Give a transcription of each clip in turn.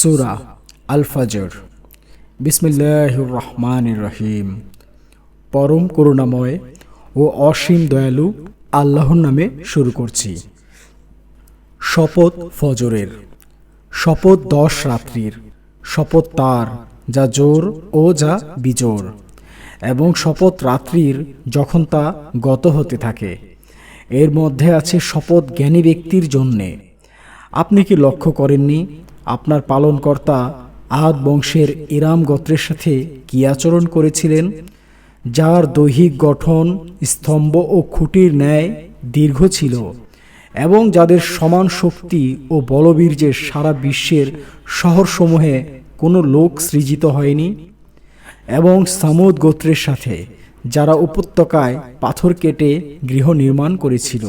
সুরা আল ফজর বিসমিল্লাহ রহমান রহিম পরম করুণাময় ও অসীম দয়ালু আল্লাহর নামে শুরু করছি। শপথ ফজরের, শপথ দশ রাত্রির, শপথ তার যা জোর ও যা বিজোর, এবং শপথ রাত্রির যখন তা গত হতে থাকে, এর মধ্যে আছে শপথ জ্ঞানী ব্যক্তির জন্যে। আপনি কি লক্ষ্য করেননি আপনার পালনকর্তা আদ বংশের ইরাম গোত্রের সাথে কী আচরণ করেছিলেন? যার দৈহিক গঠন, স্তম্ভ ও খুঁটির ন্যায় দীর্ঘ ছিল এবং যাদের সমান শক্তি ও বলবীর্যের সারা বিশ্বের শহরসমূহে কোনো লোক সৃজিত হয়নি এবং সামুদ গোত্রের সাথে যারা উপত্যকায় পাথর কেটে গৃহ নির্মাণ করেছিল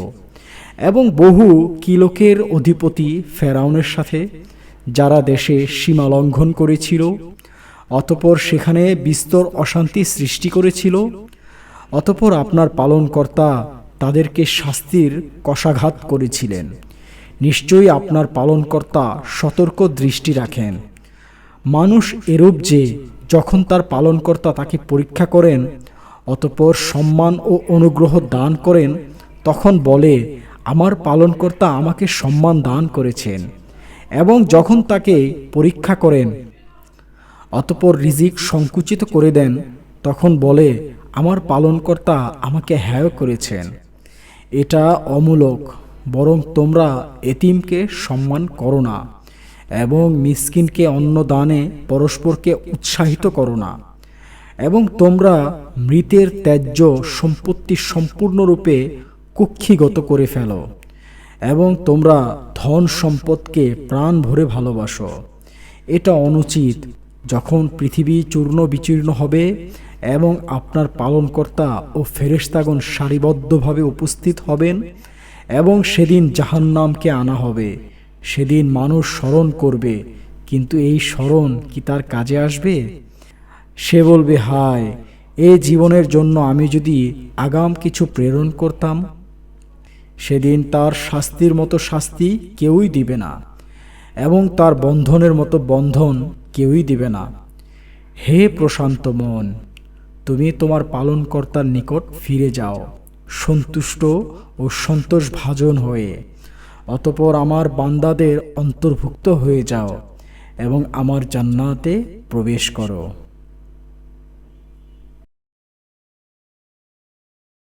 এবং বহু কিলোকের অধিপতি ফেরাউনের সাথে যারা দেশে সীমা লঙ্ঘন করেছিল, অতপর সেখানে বিস্তর অশান্তি সৃষ্টি করেছিল, অতপর আপনার পালনকর্তা তাদেরকে শাস্তির কষাঘাত করেছিলেন। নিশ্চয়ই আপনার পালনকর্তা সতর্ক দৃষ্টি রাখেন। মানুষ এরূপ যে, যখন তার পালনকর্তা তাকে পরীক্ষা করেন, অতপর সম্মান ও অনুগ্রহ দান করেন, তখন বলে, আমার পালনকর্তা আমাকে সম্মান দান করেছেন। এবং যখন তাকে পরীক্ষা করেন, অতপর রিজিক সংকুচিত করে দেন, তখন বলে, আমার পালনকর্তা আমাকে হ্যায় করেছেন। এটা অমূলক, বরং তোমরা এতিমকে সম্মান করো না এবং মিসকিনকে অন্ন দানে পরস্পরকে উৎসাহিত করো না। এবং তোমরা মৃতের ত্যায্য সম্পত্তি সম্পূর্ণরূপে কুক্ষিগত করে ফেলো। এবং তোমরা ধন সম্পদকে প্রাণ ভরে ভালোবাসো। এটা অনুচিত। যখন পৃথিবী চূর্ণ বিচূর্ণ হবে এবং আপনার পালনকর্তা ও ফেরেশতাগণ সারিবদ্ধভাবে উপস্থিত হবেন এবং সেদিন জাহান্নামকে আনা হবে। সেদিন মানুষ স্মরণ করবে, কিন্তু এই স্মরণ কি তার কাজে আসবে? সে বলবে, হায়, এ জীবনের জন্য আমি যদি আগাম কিছু প্রেরণ করতাম সেদিন তার শাস্তির মতো শাস্তি কেউই দিবে না, এবং তার বন্ধনের মতো বন্ধন কেউই দিবে না। হে প্রশান্ত মন, তুমি তোমার পালনকর্তার নিকট ফিরে যাও, সন্তুষ্ট ও সন্তোষভাজন হয়ে। অতপর আমার বান্দাদের অন্তর্ভুক্ত হয়ে যাও এবং আমার জান্নাতে প্রবেশ করো।